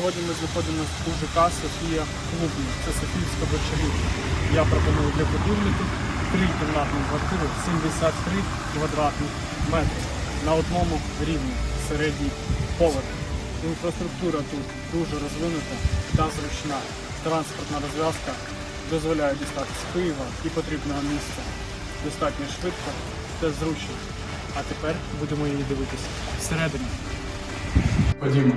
Сьогодні ми знаходимося у ЖК Софія Клубні. Це Софіївська вечерівка. Я пропоную для будівників трикімнатну квартиру 73 квадратних метри на одному рівні середній поверх. Інфраструктура тут дуже розвинута та зручна. Транспортна розв'язка дозволяє дістати з Києва і потрібного місця достатньо швидко та зручно. А тепер будемо її дивитися всередині. Ходімо.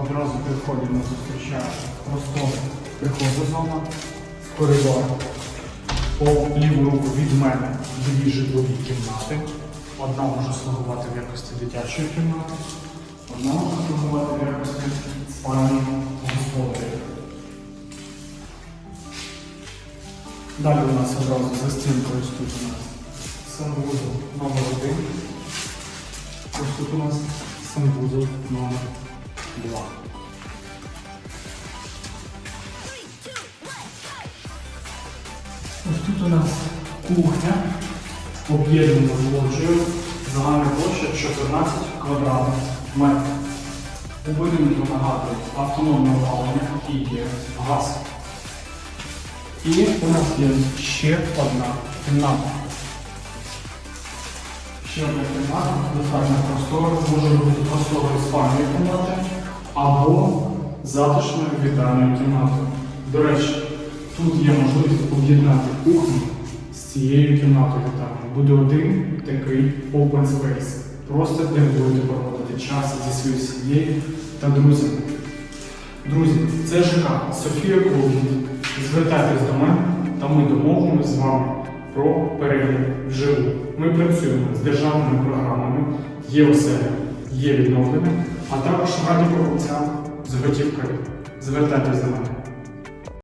Одразу при вході простора прихожа зона з коридором. По ліву руку від мене дві житлові кімнати. Одна може слугувати в якості дитячої кімнати, одна може слугувати в якості спальні господаря. Далі у нас одразу за стінкою тут у нас санвузол номер один. Ось тут у нас санвузол номер два. Ось тут у нас кухня, об'єднана з лоджією, загальна площа 14 квадратних метрів. У будинку нагадую автономне опалення і є газ. І у нас є ще одна кімната. Ще одна кімната, достатньо простора, може бути просторою спальної кімнати або затишною вітальною кімнатою. До речі, тут є можливість об'єднати кухню з цією кімнатою вітальною. Буде один такий open space. Просто де ви будете проводити час зі своєю сім'єю та друзями. Друзі, це ЖК Софія Клубні. Звертайтесь до мене, та ми домовимося з вами про перегляд вживу. Ми працюємо з державними програмами, є оселя, є відновлення, а також покупцям з готівкою. Звертайтесь до мене.